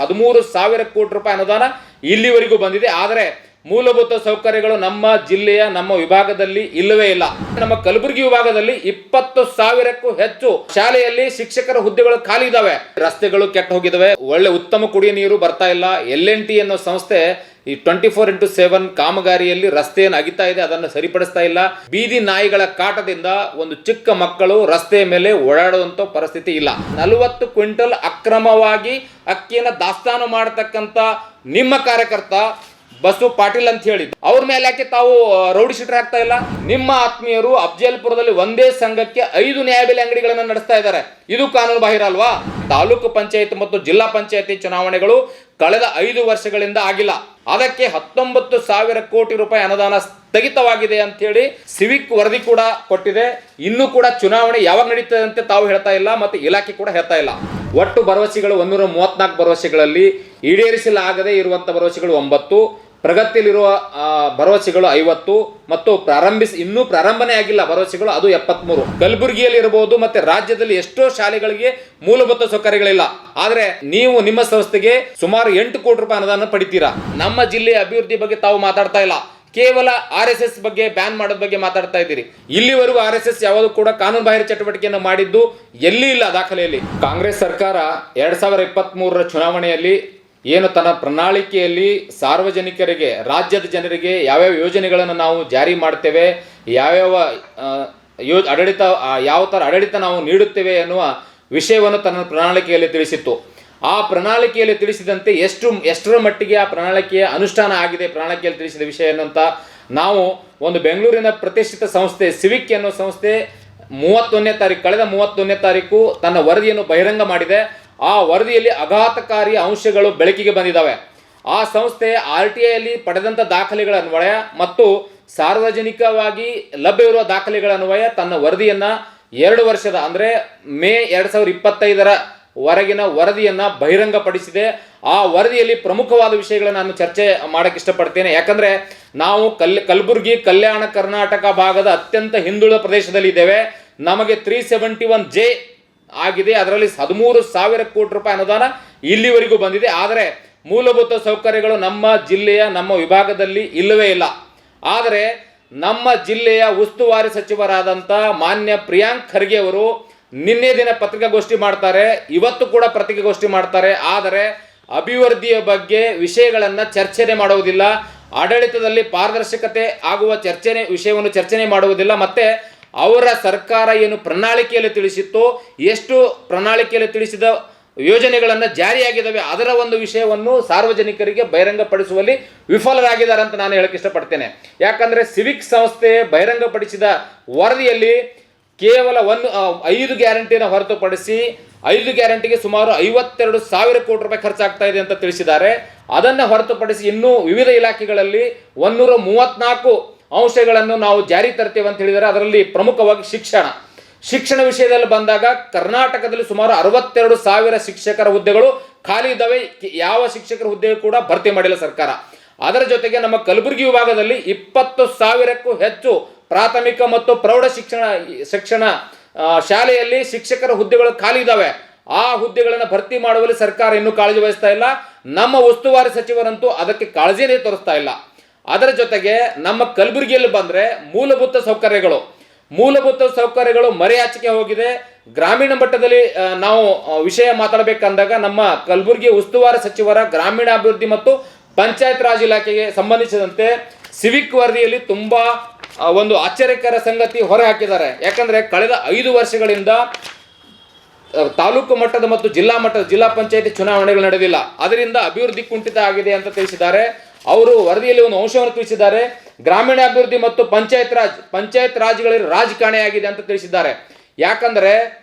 ಹದಿಮೂರು ಸಾವಿರ ಕೋಟಿ ರೂಪಾಯಿ ಅನುದಾನ ಇಲ್ಲಿವರೆಗೂ ಬಂದಿದೆ. ಆದರೆ ಮೂಲಭೂತ ಸೌಕರ್ಯಗಳು ನಮ್ಮ ಜಿಲ್ಲೆಯ, ನಮ್ಮ ವಿಭಾಗದಲ್ಲಿ ಇಲ್ಲವೇ ಇಲ್ಲ. ನಮ್ಮ ಕಲಬುರಗಿ ವಿಭಾಗದಲ್ಲಿ ಇಪ್ಪತ್ತು ಸಾವಿರಕ್ಕೂ ಹೆಚ್ಚು ಶಾಲೆಯಲ್ಲಿ ಶಿಕ್ಷಕರ ಹುದ್ದೆಗಳು ಖಾಲಿ ಇದಾವೆ ರಸ್ತೆಗಳು ಕೆಟ್ಟ ಹೋಗಿದಾವೆ ಒಳ್ಳೆ ಉತ್ತಮ ಕುಡಿಯ ನೀರು ಬರ್ತಾ ಇಲ್ಲ. ಎಲ್ ಎನ್ ಟಿ ಅನ್ನೋ ಸಂಸ್ಥೆ ಈ ಟ್ವೆಂಟಿ ಫೋರ್ ಇಂಟು ಸೆವೆನ್ ಕಾಮಗಾರಿಯಲ್ಲಿ ರಸ್ತೆಯನ್ನು ಅಗಿತಾ ಇದೆ, ಅದನ್ನು ಸರಿಪಡಿಸ್ತಾ ಇಲ್ಲ. ಬೀದಿ ನಾಯಿಗಳ ಕಾಟದಿಂದ ಒಂದು ಚಿಕ್ಕ ಮಕ್ಕಳು ರಸ್ತೆಯ ಮೇಲೆ ಓಡಾಡುವಂತ ಪರಿಸ್ಥಿತಿ ಇಲ್ಲ. ನಲವತ್ತು ಕ್ವಿಂಟಲ್ ಅಕ್ರಮವಾಗಿ ಅಕ್ಕಿಯನ್ನು ದಾಸ್ತಾನು ಮಾಡತಕ್ಕಂಥ ನಿಮ್ಮ ಕಾರ್ಯಕರ್ತ ಬಸು ಪಾಟೀಲ್ ಅಂತ ಹೇಳಿದ್ರು ಅವ್ರ ಮೇಲೆ ಯಾಕೆ ತಾವು ರೌಡಿ ಶೀಟರ್ ಆಗ್ತಾ ಇಲ್ಲ? ನಿಮ್ಮ ಆತ್ಮೀಯರು ಅಫ್ಜಲ್ಪುರದಲ್ಲಿ ಒಂದೇ ಸಂಘಕ್ಕೆ ಐದು ನ್ಯಾಯಬೆಲೆ ಅಂಗಡಿಗಳನ್ನು ನಡೆಸ್ತಾ ಇದ್ದಾರೆ. ಇದು ಕಾನೂನು ಬಾಹಿರ ಅಲ್ವಾ? ತಾಲೂಕು ಪಂಚಾಯತ್ ಮತ್ತು ಜಿಲ್ಲಾ ಪಂಚಾಯತಿ ಚುನಾವಣೆಗಳು ಕಳೆದ ಐದು ವರ್ಷಗಳಿಂದ ಆಗಿಲ್ಲ. ಅದಕ್ಕೆ ಹತ್ತೊಂಬತ್ತು ಸಾವಿರ ಕೋಟಿ ರೂಪಾಯಿ ಅನುದಾನ ಸ್ಥಗಿತವಾಗಿದೆ ಅಂತ ಹೇಳಿ ಸಿವಿಕ್ ವರದಿ ಕೂಡ ಕೊಟ್ಟಿದೆ. ಇನ್ನೂ ಕೂಡ ಚುನಾವಣೆ ಯಾವಾಗ ನಡೀತದೆ ಅಂತ ತಾವು ಹೇಳ್ತಾ ಇಲ್ಲ ಮತ್ತು ಇಲಾಖೆ ಕೂಡ ಹೇಳ್ತಾ ಇಲ್ಲ. ಒಟ್ಟು ಭರವಸೆಗಳು ಒಂದೂರ ಮೂವತ್ನಾಲ್ಕು ಭರವಸೆಗಳಲ್ಲಿ ಈಡೇರಿಸಲಾಗದೇ ಇರುವಂಥ ಭರವಸೆಗಳು ಒಂಬತ್ತು. ಪ್ರಗತಿಯಲ್ಲಿರುವ ಭರವಸೆಗಳು ಐವತ್ತು ಮತ್ತು ಪ್ರಾರಂಭಿಸಿ, ಇನ್ನೂ ಪ್ರಾರಂಭನೇ ಆಗಿಲ್ಲ ಭರವಸೆಗಳು, ಅದು ಎಪ್ಪತ್ಮೂರು. ಕಲಬುರಗಿಯಲ್ಲಿ ಇರಬಹುದು ಮತ್ತೆ ರಾಜ್ಯದಲ್ಲಿ ಎಷ್ಟೋ ಶಾಲೆಗಳಿಗೆ ಮೂಲಭೂತ ಸೌಕರ್ಯಗಳಿಲ್ಲ. ಆದರೆ ನೀವು ನಿಮ್ಮ ಸಂಸ್ಥೆಗೆ ಸುಮಾರು ಎಂಟು ಕೋಟಿ ರೂಪಾಯಿ ಅನುದಾನ ಪಡಿತೀರಾ? ನಮ್ಮ ಜಿಲ್ಲೆಯ ಅಭಿವೃದ್ಧಿ ಬಗ್ಗೆ ತಾವು ಮಾತಾಡ್ತಾ ಇಲ್ಲ. ಕೇವಲ ಆರ್ ಎಸ್ ಎಸ್ ಬಗ್ಗೆ, ಬ್ಯಾನ್ ಮಾಡೋದ್ ಬಗ್ಗೆ ಮಾತಾಡ್ತಾ ಇದ್ದೀರಿ. ಇಲ್ಲಿವರೆಗೂ ಆರ್ ಎಸ್ ಎಸ್ ಯಾವುದು ಕೂಡ ಕಾನೂನು ಬಾಹಿರ ಚಟುವಟಿಕೆಯನ್ನು ಮಾಡಿದ್ದು ಎಲ್ಲಿ ಇಲ್ಲ ದಾಖಲೆಯಲ್ಲಿ. ಕಾಂಗ್ರೆಸ್ ಸರ್ಕಾರ ಎರಡ್ ಸಾವಿರದ ಇಪ್ಪತ್ತ್ ಚುನಾವಣೆಯಲ್ಲಿ ಏನು ತನ್ನ ಪ್ರಣಾಳಿಕೆಯಲ್ಲಿ ಸಾರ್ವಜನಿಕರಿಗೆ, ರಾಜ್ಯದ ಜನರಿಗೆ ಯಾವ್ಯಾವ ಯೋಜನೆಗಳನ್ನು ನಾವು ಜಾರಿ ಮಾಡ್ತೇವೆ, ಯಾವ್ಯಾವ ಯೋ, ಆಡಳಿತ ಯಾವ ಥರ ಆಡಳಿತ ನಾವು ನೀಡುತ್ತೇವೆ ಎನ್ನುವ ವಿಷಯವನ್ನು ತನ್ನ ಪ್ರಣಾಳಿಕೆಯಲ್ಲಿ ತಿಳಿಸಿತ್ತು. ಆ ಪ್ರಣಾಳಿಕೆಯಲ್ಲಿ ತಿಳಿಸಿದಂತೆ ಎಷ್ಟು, ಎಷ್ಟರ ಮಟ್ಟಿಗೆ ಆ ಪ್ರಣಾಳಿಕೆಯ ಅನುಷ್ಠಾನ ಆಗಿದೆ ಪ್ರಣಾಳಿಕೆಯಲ್ಲಿ ತಿಳಿಸಿದ ವಿಷಯ ಏನಂತ, ನಾವು ಒಂದು ಬೆಂಗಳೂರಿನ ಪ್ರತಿಷ್ಠಿತ ಸಂಸ್ಥೆ ಸಿವಿಕ್ ಎನ್ನುವ ಸಂಸ್ಥೆ ಮೂವತ್ತೊಂದನೇ ತಾರೀಕು, ಕಳೆದ ಮೂವತ್ತೊಂದನೇ ತಾರೀಕು ತನ್ನ ವರದಿಯನ್ನು ಬಹಿರಂಗ ಮಾಡಿದೆ. ಆ ವರದಿಯಲ್ಲಿ ಅಘಾತಕಾರಿ ಅಂಶಗಳು ಬೆಳಕಿಗೆ ಬಂದಿದ್ದಾವೆ. ಆ ಸಂಸ್ಥೆ ಆರ್ ಟಿ ಐಯಲ್ಲಿ ಪಡೆದಂಥ ದಾಖಲೆಗಳ ಅನ್ವಯ ಮತ್ತು ಸಾರ್ವಜನಿಕವಾಗಿ ಲಭ್ಯವಿರುವ ದಾಖಲೆಗಳ ಅನ್ವಯ ತನ್ನ ವರದಿಯನ್ನು ಎರಡು ವರ್ಷದ ಅಂದರೆ ಮೇ ಎರಡು ಸಾವಿರದ ಇಪ್ಪತ್ತೈದರ ವರೆಗಿನ ವರದಿಯನ್ನು ಬಹಿರಂಗಪಡಿಸಿದೆ. ಆ ವರದಿಯಲ್ಲಿ ಪ್ರಮುಖವಾದ ವಿಷಯಗಳನ್ನು ನಾನು ಚರ್ಚೆ ಮಾಡಕ್ಕೆ ಇಷ್ಟಪಡ್ತೇನೆ. ಯಾಕಂದರೆ ನಾವು ಕಲ್, ಕಲಬುರಗಿ, ಕಲ್ಯಾಣ ಕರ್ನಾಟಕ ಭಾಗದ ಅತ್ಯಂತ ಹಿಂದುಳಿದ ಪ್ರದೇಶದಲ್ಲಿ ಇದ್ದೇವೆ ನಮಗೆ ತ್ರೀ ಸೆವೆಂಟಿ ಒನ್ ಜೆ ಆಗಿದೆ. ಅದರಲ್ಲಿ ಹದಿಮೂರು ಸಾವಿರ ಕೋಟಿ ರೂಪಾಯಿ ಅನುದಾನ ಇಲ್ಲಿವರೆಗೂ ಬಂದಿದೆ. ಆದರೆ ಮೂಲಭೂತ ಸೌಕರ್ಯಗಳು ನಮ್ಮ ಜಿಲ್ಲೆಯ, ನಮ್ಮ ವಿಭಾಗದಲ್ಲಿ ಇಲ್ಲವೇ ಇಲ್ಲ. ಆದರೆ ನಮ್ಮ ಜಿಲ್ಲೆಯ ಉಸ್ತುವಾರಿ ಸಚಿವರಾದಂಥ ಮಾನ್ಯ ಪ್ರಿಯಾಂಕ್ ಖರ್ಗೆ ಅವರು ನಿನ್ನೆ ದಿನ ಪತ್ರಿಕಾಗೋಷ್ಠಿ ಮಾಡ್ತಾರೆ. ಇವತ್ತು ಕೂಡ ಪತ್ರಿಕಾಗೋಷ್ಠಿ ಮಾಡ್ತಾರೆ. ಆದರೆ ಅಭಿವೃದ್ಧಿಯ ಬಗ್ಗೆ ವಿಷಯಗಳನ್ನು ಚರ್ಚೆನೆ ಮಾಡುವುದಿಲ್ಲ. ಆಡಳಿತದಲ್ಲಿ ಪಾರದರ್ಶಕತೆ ಆಗುವ ಚರ್ಚೆನೆ, ವಿಷಯವನ್ನು ಚರ್ಚನೆ ಮಾಡುವುದಿಲ್ಲ. ಮತ್ತೆ ಅವರ ಸರ್ಕಾರ ಏನು ಪ್ರಣಾಳಿಕೆಯಲ್ಲಿ ತಿಳಿಸಿತ್ತೋ, ಎಷ್ಟು ಪ್ರಣಾಳಿಕೆಯಲ್ಲಿ ತಿಳಿಸಿದ ಯೋಜನೆಗಳನ್ನು ಜಾರಿಯಾಗಿದ್ದಾವೆ, ಅದರ ಒಂದು ವಿಷಯವನ್ನು ಸಾರ್ವಜನಿಕರಿಗೆ ಬಹಿರಂಗಪಡಿಸುವಲ್ಲಿ ವಿಫಲರಾಗಿದ್ದಾರೆ ಅಂತ ನಾನು ಹೇಳಕ್ಕೆ ಇಷ್ಟಪಡ್ತೇನೆ. ಯಾಕಂದರೆ ಸಿವಿಕ್ ಸಂಸ್ಥೆ ಬಹಿರಂಗಪಡಿಸಿದ ವರದಿಯಲ್ಲಿ ಕೇವಲ ಒಂದು ಐದು ಗ್ಯಾರಂಟಿನ ಹೊರತುಪಡಿಸಿ ಐದು ಗ್ಯಾರಂಟಿಗೆ ಸುಮಾರು ಐವತ್ತೆರಡು ಸಾವಿರ ಕೋಟಿ ರೂಪಾಯಿ ಖರ್ಚಾಗ್ತಾ ಇದೆ ಅಂತ ತಿಳಿಸಿದ್ದಾರೆ. ಅದನ್ನು ಹೊರತುಪಡಿಸಿ ಇನ್ನೂ ವಿವಿಧ ಇಲಾಖೆಗಳಲ್ಲಿ ಒನ್ನೂರ ಮೂವತ್ನಾಲ್ಕು ಅಂಶಗಳನ್ನು ನಾವು ಜಾರಿ ತರ್ತೇವೆ ಅಂತ ಹೇಳಿದರೆ ಅದರಲ್ಲಿ ಪ್ರಮುಖವಾಗಿ ಶಿಕ್ಷಣ. ಶಿಕ್ಷಣ ವಿಷಯದಲ್ಲಿ ಬಂದಾಗ ಕರ್ನಾಟಕದಲ್ಲಿ ಸುಮಾರು ಅರವತ್ತೆರಡು ಸಾವಿರ ಶಿಕ್ಷಕರ ಹುದ್ದೆಗಳು ಖಾಲಿ ಇದ್ದಾವೆ. ಯಾವ ಶಿಕ್ಷಕರ ಹುದ್ದೆ ಕೂಡ ಭರ್ತಿ ಮಾಡಿಲ್ಲ ಸರ್ಕಾರ. ಅದರ ಜೊತೆಗೆ ನಮ್ಮ ಕಲಬುರಗಿ ವಿಭಾಗದಲ್ಲಿ ಇಪ್ಪತ್ತು ಸಾವಿರಕ್ಕೂ ಹೆಚ್ಚು ಪ್ರಾಥಮಿಕ ಮತ್ತು ಪ್ರೌಢ ಶಿಕ್ಷಣ ಶಿಕ್ಷಣ ಶಾಲೆಯಲ್ಲಿ ಶಿಕ್ಷಕರ ಹುದ್ದೆಗಳು ಖಾಲಿ ಇದ್ದಾವೆ. ಆ ಹುದ್ದೆಗಳನ್ನು ಭರ್ತಿ ಮಾಡುವಲ್ಲಿ ಸರ್ಕಾರ ಇನ್ನೂ ಕಾಳಜಿ ವಹಿಸ್ತಾ ಇಲ್ಲ. ನಮ್ಮ ಉಸ್ತುವಾರಿ ಸಚಿವರಂತೂ ಅದಕ್ಕೆ ಕಾಳಜಿನೇ ತೋರಿಸ್ತಾ ಇಲ್ಲ. ಅದರ ಜೊತೆಗೆ ನಮ್ಮ ಕಲಬುರಗಿಯಲ್ಲಿ ಬಂದ್ರೆ ಮೂಲಭೂತ ಸೌಕರ್ಯಗಳು. ಮೂಲಭೂತ ಸೌಕರ್ಯಗಳು ಮರೆಯಾಚಿಕೆ ಹೋಗಿದೆ. ಗ್ರಾಮೀಣ ಮಟ್ಟದಲ್ಲಿ ನಾವು ವಿಷಯ ಮಾತಾಡಬೇಕಂದಾಗ ನಮ್ಮ ಕಲಬುರಗಿ ಉಸ್ತುವಾರಿ ಸಚಿವರ ಗ್ರಾಮೀಣಾಭಿವೃದ್ಧಿ ಮತ್ತು ಪಂಚಾಯತ್ ರಾಜ್ ಇಲಾಖೆಗೆ ಸಂಬಂಧಿಸಿದಂತೆ ಸಿವಿಕ್ ವರದಿಯಲ್ಲಿ ತುಂಬಾ ಒಂದು ಆಶ್ಚರ್ಯಕರ ಸಂಗತಿ ಹೊರ ಹಾಕಿದ್ದಾರೆ. ಯಾಕಂದ್ರೆ ಕಳೆದ ಐದು ವರ್ಷಗಳಿಂದ ತಾಲೂಕು ಮಟ್ಟದ ಮತ್ತು ಜಿಲ್ಲಾ ಮಟ್ಟದ, ಜಿಲ್ಲಾ ಪಂಚಾಯತಿ ಚುನಾವಣೆಗಳು ನಡೆದಿಲ್ಲ. ಅದರಿಂದ ಅಭಿವೃದ್ಧಿ ಕುಂಠಿತ ಆಗಿದೆ ಅಂತ ತಿಳಿಸಿದ್ದಾರೆ. ಅವರು ವರದಿಯಲ್ಲಿ ಒಂದು ಅಂಶವನ್ನು ತಿಳಿಸಿದ್ದಾರೆ. ಗ್ರಾಮೀಣಾಭಿವೃದ್ಧಿ ಮತ್ತು ಪಂಚಾಯತ್ ರಾಜ್, ಪಂಚಾಯತ್ ರಾಜ್ಗಳಲ್ಲಿ ರಾಜಕಾರಣಿಯಾಗಿದೆ ಅಂತ ತಿಳಿಸಿದ್ದಾರೆ. ಯಾಕಂದ್ರೆ,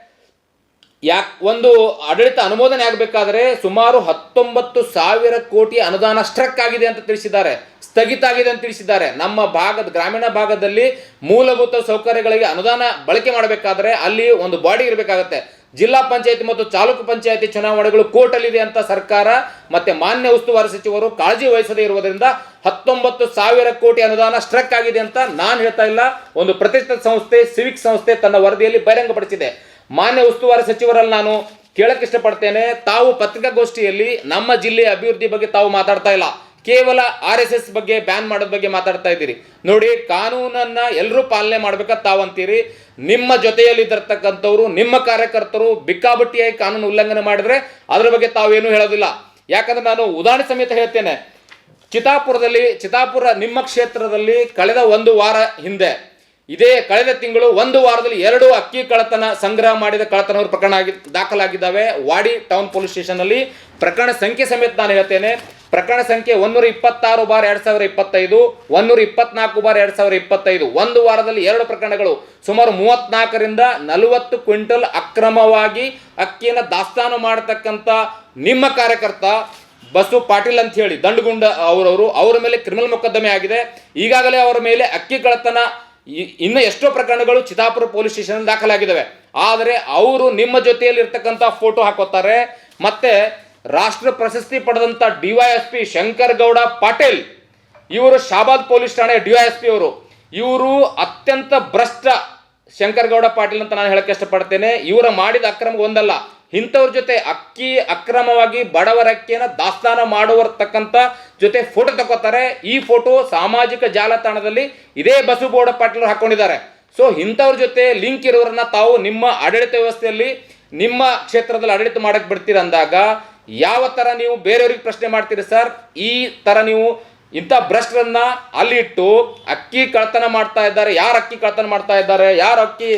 ಯಾ, ಒಂದು ಆಡಳಿತ ಅನುಮೋದನೆ ಆಗಬೇಕಾದ್ರೆ ಸುಮಾರು ಹತ್ತೊಂಬತ್ತು ಸಾವಿರ ಕೋಟಿ ಅನುದಾನ ಸ್ಟ್ರಕ್ ಆಗಿದೆ ಅಂತ ತಿಳಿಸಿದ್ದಾರೆ. ಸ್ಥಗಿತ ಆಗಿದೆ ಅಂತ ತಿಳಿಸಿದ್ದಾರೆ. ನಮ್ಮ ಭಾಗದ, ಗ್ರಾಮೀಣ ಭಾಗದಲ್ಲಿ ಮೂಲಭೂತ ಸೌಕರ್ಯಗಳಿಗೆ ಅನುದಾನ ಬಳಕೆ ಮಾಡಬೇಕಾದ್ರೆ ಅಲ್ಲಿ ಒಂದು ಬಾಡಿ ಇರಬೇಕಾಗತ್ತೆ. ಜಿಲ್ಲಾ ಪಂಚಾಯತಿ ಮತ್ತು ತಾಲೂಕು ಪಂಚಾಯತಿ ಚುನಾವಣೆಗಳು ಕೋರ್ಟಲ್ಲಿದೆ ಅಂತ ಸರ್ಕಾರ ಮತ್ತೆ ಮಾನ್ಯ ಉಸ್ತುವಾರಿ ಸಚಿವರು ಕಾಳಜಿ ವಹಿಸದೇ ಇರುವುದರಿಂದ ಹತ್ತೊಂಬತ್ತು ಸಾವಿರ ಕೋಟಿ ಅನುದಾನ ಸ್ಟ್ರಕ್ ಆಗಿದೆ ಅಂತ ನಾನು ಹೇಳ್ತಾ ಇಲ್ಲ. ಒಂದು ಪ್ರತಿಷ್ಠಿತ ಸಂಸ್ಥೆ ಸಿವಿಕ್ ಸಂಸ್ಥೆ ತನ್ನ ವರದಿಯಲ್ಲಿ ಬಹಿರಂಗಪಡಿಸಿದೆ. ಮಾನ್ಯ ಉಸ್ತುವಾರಿ ಸಚಿವರಲ್ಲಿ ನಾನು ಕೇಳಕ್ಕೆ ಇಷ್ಟಪಡ್ತೇನೆ. ತಾವು ಪತ್ರಿಕಾಗೋಷ್ಠಿಯಲ್ಲಿ ನಮ್ಮ ಜಿಲ್ಲೆಯ ಅಭಿವೃದ್ಧಿ ಬಗ್ಗೆ ತಾವು ಮಾತಾಡ್ತಾ ಇಲ್ಲ. ಕೇವಲ ಆರ್ ಎಸ್ ಎಸ್ ಬಗ್ಗೆ ಬ್ಯಾನ್ ಮಾಡೋದ್ ಬಗ್ಗೆ ಮಾತಾಡ್ತಾ ಇದ್ದೀರಿ. ನೋಡಿ, ಕಾನೂನನ್ನ ಎಲ್ಲರೂ ಪಾಲನೆ ಮಾಡ್ಬೇಕಂತ ತಾವಂತೀರಿ. ನಿಮ್ಮ ಜೊತೆಯಲ್ಲಿ ಇದ್ದಿರ್ತಕ್ಕಂಥವ್ರು ನಿಮ್ಮ ಕಾರ್ಯಕರ್ತರು ಬಿಕ್ಕಾಬಟ್ಟಿಯಾಗಿ ಕಾನೂನು ಉಲ್ಲಂಘನೆ ಮಾಡಿದ್ರೆ ಅದ್ರ ಬಗ್ಗೆ ತಾವೇನು ಹೇಳೋದಿಲ್ಲ. ಯಾಕಂದ್ರೆ ನಾನು ಉದಾಹರಣೆ ಸಮೇತ ಹೇಳ್ತೇನೆ. ಚಿತಾಪುರದಲ್ಲಿ, ಚಿತಾಪುರ ನಿಮ್ಮ ಕ್ಷೇತ್ರದಲ್ಲಿ ಕಳೆದ ಒಂದು ವಾರ ಹಿಂದೆ, ಇದೇ ಕಳೆದ ತಿಂಗಳು ಒಂದು ವಾರದಲ್ಲಿ ಎರಡು ಅಕ್ಕಿ ಕಳತನ ಸಂಗ್ರಹ ಮಾಡಿದ ಕಳತನವರು ಪ್ರಕರಣ ಆಗಿ, ದಾಖಲಾಗಿದ್ದಾವೆ. ವಾಡಿ ಟೌನ್ ಪೊಲೀಸ್ ಸ್ಟೇಷನ್ನಲ್ಲಿ ಪ್ರಕರಣ ಸಂಖ್ಯೆ ಸಮೇತ ನಾನು ಹೇಳ್ತೇನೆ. ಪ್ರಕರಣ ಸಂಖ್ಯೆ ಒಂದೂರ ಇಪ್ಪತ್ತಾರು ಬಾರ್ ಎರಡ್ ಸಾವಿರ ಇಪ್ಪತ್ತೈದು ಒಂದೂರ ಇಪ್ಪತ್ನಾಲ್ಕು ಬಾರ್ ಎರಡ್ ಸಾವಿರ ಇಪ್ಪತ್ತೈದು. ಒಂದು ವಾರದಲ್ಲಿ ಎರಡು ಪ್ರಕರಣಗಳು ಸುಮಾರು ಮೂವತ್ನಾಲ್ಕರಿಂದ ನಲವತ್ತು ಕ್ವಿಂಟಲ್ ಅಕ್ರಮವಾಗಿ ಅಕ್ಕಿಯನ್ನು ದಾಸ್ತಾನು ಮಾಡತಕ್ಕಂಥ ನಿಮ್ಮ ಕಾರ್ಯಕರ್ತ ಬಸು ಪಾಟೀಲ್ ಅಂತ ಹೇಳಿ ದಂಡಗುಂಡ ಅವರವರು ಅವರ ಮೇಲೆ ಕ್ರಿಮಿನಲ್ ಮೊಕದ್ದಮೆ ಆಗಿದೆ. ಈಗಾಗಲೇ ಅವರ ಮೇಲೆ ಅಕ್ಕಿ ಕಳತನ ಇನ್ನು ಎಷ್ಟೋ ಪ್ರಕರಣಗಳು ಚಿತಾಪುರ ಪೊಲೀಸ್ ಸ್ಟೇಷನ್ ದಾಖಲಾಗಿದ್ದಾವೆ. ಆದರೆ ಅವರು ನಿಮ್ಮ ಜೊತೆಯಲ್ಲಿ ಇರ್ತಕ್ಕಂಥ ಫೋಟೋ ಹಾಕೋತಾರೆ ಮತ್ತೆ ರಾಷ್ಟ್ರ ಪ್ರಶಸ್ತಿ ಪಡೆದಂತ ಡಿವೈಎಸ್ಪಿ ಶಂಕರ್ ಗೌಡ ಪಾಟೀಲ್, ಇವರು ಶಾಬಾದ್ ಪೊಲೀಸ್ ಠಾಣೆ ಡಿವೈಎಸ್ಪಿ ಅವರು. ಇವರು ಅತ್ಯಂತ ಭ್ರಷ್ಟ ಶಂಕರ್ ಗೌಡ ಪಾಟೀಲ್ ಅಂತ ನಾನು ಹೇಳಕ್ಕೆ ಇಷ್ಟಪಡ್ತೇನೆ. ಇವರ ಮಾಡಿದ ಅಕ್ರಮ ಒಂದಲ್ಲ, ಇಂಥವ್ರ ಜೊತೆ ಅಕ್ಕಿ ಅಕ್ರಮವಾಗಿ ಬಡವರ ಅಕ್ಕಿಯನ್ನು ದಾಸ್ತಾನ ಮಾಡುವರ್ತಕ್ಕಂಥ ಜೊತೆ ಫೋಟೋ ತಗೋತಾರೆ ಈ ಫೋಟೋ ಸಾಮಾಜಿಕ ಜಾಲತಾಣದಲ್ಲಿ ಇದೇ ಬಸುಗೌಡ ಪಾಟೀಲ್ ಹಾಕೊಂಡಿದ್ದಾರೆ. ಸೊ ಇಂಥವ್ರ ಜೊತೆ ಲಿಂಕ್ ಇರೋರನ್ನ ತಾವು ನಿಮ್ಮ ಆಡಳಿತ ವ್ಯವಸ್ಥೆಯಲ್ಲಿ, ನಿಮ್ಮ ಕ್ಷೇತ್ರದಲ್ಲಿ ಆಡಳಿತ ಮಾಡಕ್ ಬಿಡ್ತೀರ ಅಂದಾಗ ಯಾವ ತರ ನೀವು ಬೇರೆಯವ್ರಿಗೆ ಪ್ರಶ್ನೆ ಮಾಡ್ತೀರಿ ಸರ್? ಈ ತರ ನೀವು ಇಂಥ ಭ್ರಷ್ಟರನ್ನ ಅಲ್ಲಿ ಇಟ್ಟು ಅಕ್ಕಿ ಕಳ್ತನ ಮಾಡ್ತಾ ಇದ್ದಾರೆ. ಯಾರು ಅಕ್ಕಿ ಕಳ್ತನ ಮಾಡ್ತಾ ಇದ್ದಾರೆ? ಯಾರು ಅಕ್ಕಿ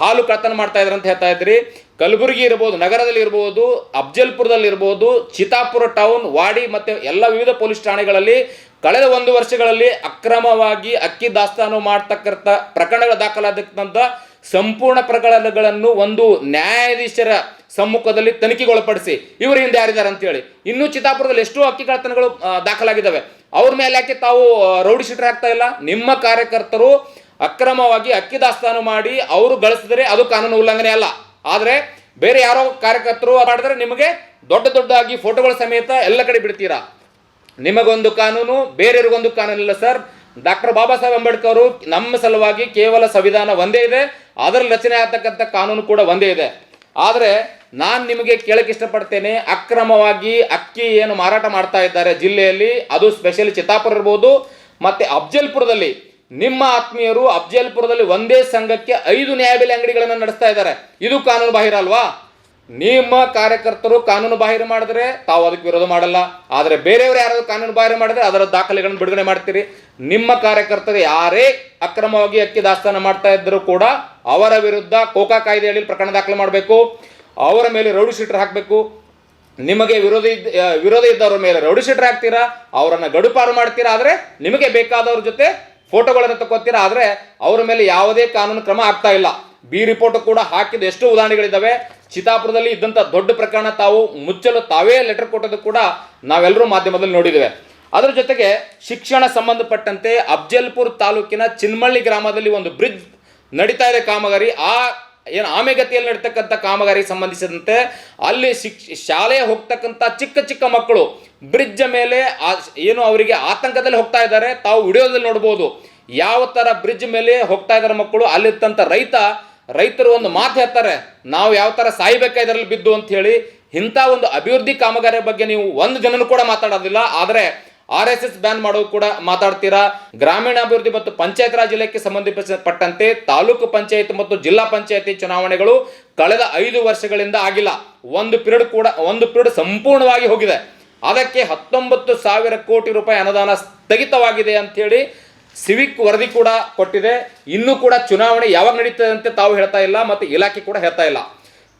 ಹಾಲು ಕಳ್ತನ ಮಾಡ್ತಾ ಇದ್ದಾರೆ ಅಂತ ಹೇಳ್ತಾ ಇದ್ರಿ ಕಲಬುರಗಿ ಇರ್ಬೋದು, ನಗರದಲ್ಲಿ ಇರ್ಬೋದು, ಅಫ್ಜಲ್ಪುರದಲ್ಲಿ ಇರ್ಬೋದು, ಚಿತಾಪುರ ಟೌನ್, ವಾಡಿ ಮತ್ತೆ ಎಲ್ಲ ವಿವಿಧ ಪೊಲೀಸ್ ಠಾಣೆಗಳಲ್ಲಿ ಕಳೆದ ಒಂದು ವರ್ಷಗಳಲ್ಲಿ ಅಕ್ರಮವಾಗಿ ಅಕ್ಕಿ ದಾಸ್ತಾನು ಮಾಡ್ತಕ್ಕಂಥ ಪ್ರಕರಣಗಳು ದಾಖಲಾದಂಥ ಸಂಪೂರ್ಣ ಪ್ರಕರಣಗಳನ್ನು ಒಂದು ನ್ಯಾಯಾಧೀಶರ ಸಮ್ಮುಖದಲ್ಲಿ ತನಿಖೆಗೊಳಪಡಿಸಿ. ಇವರ ಹಿಂದೆ ಯಾರಿದ್ದಾರೆ ಅಂತೇಳಿ. ಇನ್ನೂ ಚಿತ್ತಾಪುರದಲ್ಲಿ ಎಷ್ಟೋ ಅಕ್ಕಿ ಕಳ್ಳತನಗಳು ದಾಖಲಾಗಿದ್ದಾವೆ. ಅವ್ರ ಮೇಲೆ ಯಾಕೆ ತಾವು ರೌಡಿ ಶೀಟರ್ ಆಗ್ತಾ ಇಲ್ಲ? ನಿಮ್ಮ ಕಾರ್ಯಕರ್ತರು ಅಕ್ರಮವಾಗಿ ಅಕ್ಕಿ ದಾಸ್ತಾನು ಮಾಡಿ ಅವರು ಗಳಿಸಿದರೆ ಅದು ಕಾನೂನು ಉಲ್ಲಂಘನೆ ಅಲ್ಲ. ಆದರೆ ಬೇರೆ ಯಾರೋ ಕಾರ್ಯಕರ್ತರು ಮಾಡಿದ್ರೆ ನಿಮಗೆ ದೊಡ್ಡ ದೊಡ್ಡದಾಗಿ ಫೋಟೋಗಳ ಸಮೇತ ಎಲ್ಲ ಕಡೆ ಬಿಡ್ತೀರಾ? ನಿಮಗೊಂದು ಕಾನೂನು, ಬೇರೆಯವ್ರಿಗೊಂದು ಕಾನೂನು ಇಲ್ಲ ಸರ್. ಡಾಕ್ಟರ್ ಬಾಬಾ ಸಾಹೇಬ್ ಅಂಬೇಡ್ಕರ್ ಅವರು ನಮ್ಮ ಸಲುವಾಗಿ ಕೇವಲ ಸಂವಿಧಾನ ಒಂದೇ ಇದೆ. ಅದರಲ್ಲಿ ರಚನೆ ಆಗ್ತಕ್ಕಂಥ ಕಾನೂನು ಕೂಡ ಒಂದೇ ಇದೆ. ಆದರೆ ನಾನು ನಿಮಗೆ ಕೇಳಕ್ಕೆ ಇಷ್ಟಪಡ್ತೇನೆ, ಅಕ್ರಮವಾಗಿ ಅಕ್ಕಿ ಏನು ಮಾರಾಟ ಮಾಡ್ತಾ ಇದ್ದಾರೆ ಜಿಲ್ಲೆಯಲ್ಲಿ, ಅದು ಸ್ಪೆಷಲಿ ಚಿತ್ತಾಪುರ ಇರ್ಬೋದು, ಮತ್ತೆ ಅಫ್ಜಲ್ಪುರದಲ್ಲಿ. ನಿಮ್ಮ ಆತ್ಮೀಯರು ಅಫ್ಜಲ್ಪುರದಲ್ಲಿ ಒಂದೇ ಸಂಘಕ್ಕೆ ಐದು ನ್ಯಾಯಬೆಲೆ ಅಂಗಡಿಗಳನ್ನು ನಡೆಸ್ತಾ ಇದ್ದಾರೆ. ಇದು ಕಾನೂನು ಬಾಹಿರ ಅಲ್ವಾ? ನಿಮ್ಮ ಕಾರ್ಯಕರ್ತರು ಕಾನೂನು ಬಾಹಿರ ಮಾಡಿದ್ರೆ ತಾವು ಅದಕ್ಕೆ ವಿರೋಧ ಮಾಡಲ್ಲ. ಆದರೆ ಬೇರೆಯವರು ಯಾರಾದರೂ ಕಾನೂನು ಬಾಹಿರ ಮಾಡಿದ್ರೆ ಅದರ ದಾಖಲೆಗಳನ್ನು ಬಿಡುಗಡೆ ಮಾಡ್ತೀರಿ. ನಿಮ್ಮ ಕಾರ್ಯಕರ್ತರು ಯಾರೇ ಅಕ್ರಮವಾಗಿ ಅಕ್ಕಿ ದಾಸ್ತಾನ ಮಾಡ್ತಾ ಇದ್ದರೂ ಕೂಡ ಅವರ ವಿರುದ್ಧ ಕೋಕಾ ಕಾಯ್ದೆಯಲ್ಲಿ ಪ್ರಕರಣ ದಾಖಲೆ ಮಾಡಬೇಕು. ಅವರ ಮೇಲೆ ರೌಡಿ ಶೀಟರ್ ಹಾಕಬೇಕು. ನಿಮಗೆ ವಿರೋಧ ಇದ್ದ ವಿರೋಧ ಇದ್ದವರ ಮೇಲೆ ರೌಡಿ ಶೀಟರ್ ಹಾಕ್ತೀರಾ? ಅವರನ್ನು ಗಡುಪಾರು ಮಾಡ್ತೀರಾ? ಆದರೆ ನಿಮಗೆ ಬೇಕಾದವ್ರ ಜೊತೆ ಫೋಟೋಗಳನ್ನು ತಗೋತೀರಾ ಆದರೆ ಅವರ ಮೇಲೆ ಯಾವುದೇ ಕಾನೂನು ಕ್ರಮ ಆಗ್ತಾ ಇಲ್ಲ. ಬಿ ರಿಪೋರ್ಟ್ ಕೂಡ ಹಾಕಿದ ಎಷ್ಟು ಉದಾಹರಣೆಗಳಿದ್ದಾವೆ ಚಿತಾಪುರದಲ್ಲಿ ಇದ್ದಂಥ ದೊಡ್ಡ ಪ್ರಕರಣ ತಾವು ಮುಚ್ಚಲು ತಾವೇ ಲೆಟರ್ ಕೊಟ್ಟದ್ದು ಕೂಡ ನಾವೆಲ್ಲರೂ ಮಾಧ್ಯಮದಲ್ಲಿ ನೋಡಿದ್ದೇವೆ. ಅದರ ಜೊತೆಗೆ ಶಿಕ್ಷಣ ಸಂಬಂಧಪಟ್ಟಂತೆ ಅಫ್ಜಲ್ಪುರ್ ತಾಲೂಕಿನ ಚಿನ್ಮಳ್ಳಿ ಗ್ರಾಮದಲ್ಲಿ ಒಂದು ಬ್ರಿಡ್ಜ್ ನಡೀತಾ ಇದೆ ಕಾಮಗಾರಿ. ಆ ಏನು ಆಮೆಗತಿಯಲ್ಲಿ ನಡೀತಕ್ಕಂಥ ಕಾಮಗಾರಿಗೆ ಸಂಬಂಧಿಸಿದಂತೆ ಅಲ್ಲಿ ಶಿಕ್ಷ ಶಾಲೆಗೆ ಹೋಗ್ತಕ್ಕಂಥ ಚಿಕ್ಕ ಚಿಕ್ಕ ಮಕ್ಕಳು ಬ್ರಿಡ್ಜ್ ಮೇಲೆ ಏನು ಅವರಿಗೆ ಆತಂಕದಲ್ಲಿ ಹೋಗ್ತಾ ಇದ್ದಾರೆ, ತಾವು ವಿಡಿಯೋದಲ್ಲಿ ನೋಡ್ಬೋದು ಯಾವ ಥರ ಬ್ರಿಡ್ಜ್ ಮೇಲೆ ಹೋಗ್ತಾ ಇದ್ದಾರೆ ಮಕ್ಕಳು ಅಲ್ಲಿರ್ತಂಥ ರೈತ, ರೈತರು ಒಂದು ಮಾತು ಹೇಳ್ತಾರೆ, ನಾವು ಯಾವ ಥರ ಸಾಯ್ಬೇಕಾ ಇದರಲ್ಲಿ ಬಿದ್ದು ಅಂತ ಹೇಳಿ ಇಂಥ ಒಂದು ಅಭಿವೃದ್ಧಿ ಕಾಮಗಾರಿ ಬಗ್ಗೆ ನೀವು ಒಂದು ಜನನು ಕೂಡ ಮಾತಾಡೋದಿಲ್ಲ, ಆದರೆ ಆರ್ ಎಸ್ ಎಸ್ ಬ್ಯಾನ್ ಮಾಡೋ ಕೂಡ ಮಾತಾಡ್ತೀರಾ? ಗ್ರಾಮೀಣಾಭಿವೃದ್ಧಿ ಮತ್ತು ಪಂಚಾಯತ್ ರಾಜ್ ಇಲಾಖೆ ಸಂಬಂಧಪಟ್ಟಂತೆ ತಾಲೂಕು ಪಂಚಾಯತ್ ಮತ್ತು ಜಿಲ್ಲಾ ಪಂಚಾಯತಿ ಚುನಾವಣೆಗಳು ಕಳೆದ ಐದು ವರ್ಷಗಳಿಂದ ಆಗಿಲ್ಲ. ಒಂದು ಪಿರಿಯಡ್ ಕೂಡ, ಒಂದು ಪಿರಿಯಡ್ ಸಂಪೂರ್ಣವಾಗಿ ಹೋಗಿದೆ. ಅದಕ್ಕೆ ಹತ್ತೊಂಬತ್ತು ಸಾವಿರ ಕೋಟಿ ರೂಪಾಯಿ ಅನುದಾನ ಸ್ಥಗಿತವಾಗಿದೆ ಅಂತೇಳಿ ಸಿವಿಕ್ ವರದಿ ಕೂಡ ಕೊಟ್ಟಿದೆ. ಇನ್ನೂ ಕೂಡ ಚುನಾವಣೆ ಯಾವಾಗ ನಡೀತದೆ ಅಂತ ತಾವು ಹೇಳ್ತಾ ಇಲ್ಲ, ಮತ್ತು ಇಲಾಖೆ ಕೂಡ ಹೇಳ್ತಾ ಇಲ್ಲ.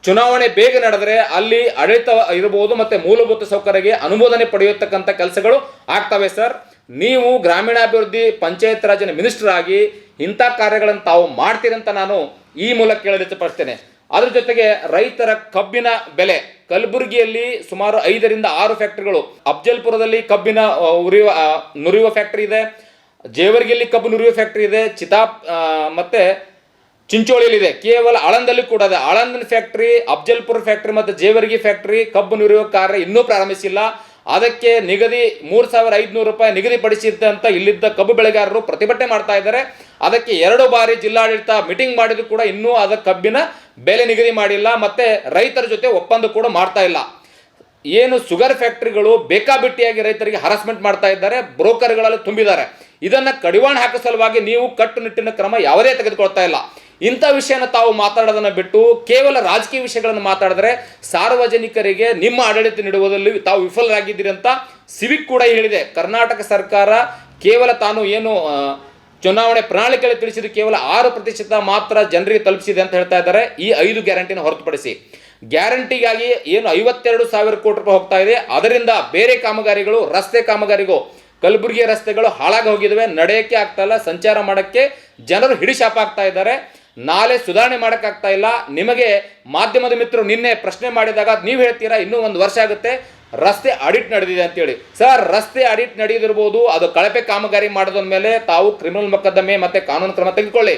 ಚುನಾವಣೆ ಬೇಗ ನಡೆದರೆ ಅಲ್ಲಿ ಆಡಳಿತ ಇರಬಹುದು ಮತ್ತೆ ಮೂಲಭೂತ ಸೌಕರ್ಯಕ್ಕೆ ಅನುಮೋದನೆ ಪಡೆಯತಕ್ಕಂಥ ಕೆಲಸಗಳು ಆಗ್ತವೆ, ಸರ್. ನೀವು ಗ್ರಾಮೀಣಾಭಿವೃದ್ಧಿ ಪಂಚಾಯತ್ ರಾಜಿನ ಮಿನಿಸ್ಟರ್ ಆಗಿ ಇಂಥ ಕಾರ್ಯಗಳನ್ನು ತಾವು ಮಾಡ್ತೀರಂತ ನಾನು ಈ ಮೂಲಕ ಕೇಳಲು ಇಷ್ಟಪಡ್ತೇನೆ ಅದ್ರ ಜೊತೆಗೆ ರೈತರ ಕಬ್ಬಿನ ಬೆಲೆ. ಕಲಬುರಗಿಯಲ್ಲಿ ಸುಮಾರು ಐದರಿಂದ ಆರು ಫ್ಯಾಕ್ಟರಿಗಳು. ಅಫ್ಜಲ್ಪುರದಲ್ಲಿ ಕಬ್ಬಿನ ಉರಿಯುವ ನುರಿಯುವ ಫ್ಯಾಕ್ಟರಿ ಇದೆ. ಜೇವರ್ಗಿಯಲ್ಲಿ ಕಬ್ಬು ನುರಿಯುವ ಫ್ಯಾಕ್ಟರಿ ಇದೆ. ಮತ್ತು ಮತ್ತೆ ಚಿಂಚೋಳಿಯಲ್ಲಿದೆ. ಕೇವಲ ಆಳಂದಲ್ಲಿ ಕೂಡ ಇದೆ ಆಳಂದನ ಫ್ಯಾಕ್ಟರಿ ಅಬ್ಜಲ್ಪುರ್ ಫ್ಯಾಕ್ಟರಿ ಮತ್ತು ಜೇವರ್ಗಿ ಫ್ಯಾಕ್ಟರಿ ಕಬ್ಬು ನುರಿಯುವ ಕಾರ್ಯ ಇನ್ನೂ ಪ್ರಾರಂಭಿಸಿಲ್ಲ. ಅದಕ್ಕೆ ನಿಗದಿ ಮೂರು ಸಾವಿರ ಐದುನೂರು ರೂಪಾಯಿ ನಿಗದಿಪಡಿಸಿದ್ದಂತ ಇಲ್ಲಿದ್ದ ಕಬ್ಬು ಬೆಳೆಗಾರರು ಪ್ರತಿಭಟನೆ ಮಾಡ್ತಾ ಇದ್ದಾರೆ. ಅದಕ್ಕೆ ಎರಡು ಬಾರಿ ಜಿಲ್ಲಾಡಳಿತ ಮೀಟಿಂಗ್ ಮಾಡಿದ್ರು ಕೂಡ ಇನ್ನೂ ಅದ ಕಬ್ಬಿನ ಬೆಲೆ ನಿಗದಿ ಮಾಡಿಲ್ಲ. ಮತ್ತೆ ರೈತರ ಜೊತೆ ಒಪ್ಪಂದ ಕೂಡ ಮಾಡ್ತಾ ಇಲ್ಲ. ಏನು ಶುಗರ್ ಫ್ಯಾಕ್ಟರಿಗಳು ಬೇಕಾಬಿಟ್ಟಿಯಾಗಿ ರೈತರಿಗೆ ಹರಾಸ್ಮೆಂಟ್ ಮಾಡ್ತಾ ಇದ್ದಾರೆ. ಬ್ರೋಕರ್ಗಳಲ್ಲಿ ತುಂಬಿದ್ದಾರೆ. ಇದನ್ನ ಕಡಿವಾಣ ಹಾಕೋ ಸಲುವಾಗಿ ನೀವು ಕಟ್ಟುನಿಟ್ಟಿನ ಕ್ರಮ ಯಾವುದೇ ತೆಗೆದುಕೊಳ್ತಾ ಇಲ್ಲ. ಇಂಥ ವಿಷಯನ ತಾವು ಮಾತಾಡೋದನ್ನ ಬಿಟ್ಟು ಕೇವಲ ರಾಜಕೀಯ ವಿಷಯಗಳನ್ನು ಮಾತಾಡಿದ್ರೆ ಸಾರ್ವಜನಿಕರಿಗೆ ನಿಮ್ಮ ಆಡಳಿತ ನೀಡುವುದರಲ್ಲಿ ತಾವು ವಿಫಲರಾಗಿದ್ದೀರಿ ಅಂತ ಸಿವಿಕ್ ಕೂಡ ಹೇಳಿದೆ. ಕರ್ನಾಟಕ ಸರ್ಕಾರ ಕೇವಲ ತಾನು ಏನು ಚುನಾವಣೆ ಪ್ರಣಾಳಿಕೆಯಲ್ಲಿ ತಿಳಿಸಿದ ಕೇವಲ ಆರು ಪ್ರತಿಶತ ಮಾತ್ರ ಜನರಿಗೆ ತಲುಪಿಸಿದೆ ಅಂತ ಹೇಳ್ತಾ ಇದ್ದಾರೆ. ಈ ಐದು ಗ್ಯಾರಂಟಿನ ಹೊರತುಪಡಿಸಿ ಗ್ಯಾರಂಟಿಗಾಗಿ ಏನು ಐವತ್ತೆರಡು ಸಾವಿರ ಕೋಟಿ ರೂಪಾಯಿ ಹೋಗ್ತಾ ಇದೆ. ಅದರಿಂದ ಬೇರೆ ಕಾಮಗಾರಿಗಳು, ರಸ್ತೆ ಕಾಮಗಾರಿಗೂ ಕಲಬುರಗಿ ರಸ್ತೆಗಳು ಹಾಳಾಗಿ ಹೋಗಿದ್ದಾವೆ. ನಡೆಯೋಕ್ಕೆ ಆಗ್ತಾ ಇಲ್ಲ. ಸಂಚಾರ ಮಾಡೋಕ್ಕೆ ಜನರು ಹಿಡಿಶಾಪ ಆಗ್ತಾ ಇದ್ದಾರೆ. ನಾಳೆ ಸುಧಾರಣೆ ಮಾಡೋಕ್ಕಾಗ್ತಾ ಇಲ್ಲ. ನಿಮಗೆ ಮಾಧ್ಯಮದ ಮಿತ್ರರು ನಿನ್ನೆ ಪ್ರಶ್ನೆ ಮಾಡಿದಾಗ ನೀವು ಹೇಳ್ತೀರಾ? ಇನ್ನೂ ಒಂದು ವರ್ಷ ಆಗುತ್ತೆ. ರಸ್ತೆ ಆಡಿಟ್ ನಡೆದಿದೆ ಅಂತೇಳಿ. ಸರ್, ರಸ್ತೆ ಆಡಿಟ್ ನಡೆದಿರ್ಬೋದು. ಅದು ಕಳಪೆ ಕಾಮಗಾರಿ ಮಾಡೋದ್ರ ಮೇಲೆ ತಾವು ಕ್ರಿಮಿನಲ್ ಮೊಕದ್ದಮೆ ಮತ್ತೆ ಕಾನೂನು ಕ್ರಮ ತೆಗೆದುಕೊಳ್ಳಿ.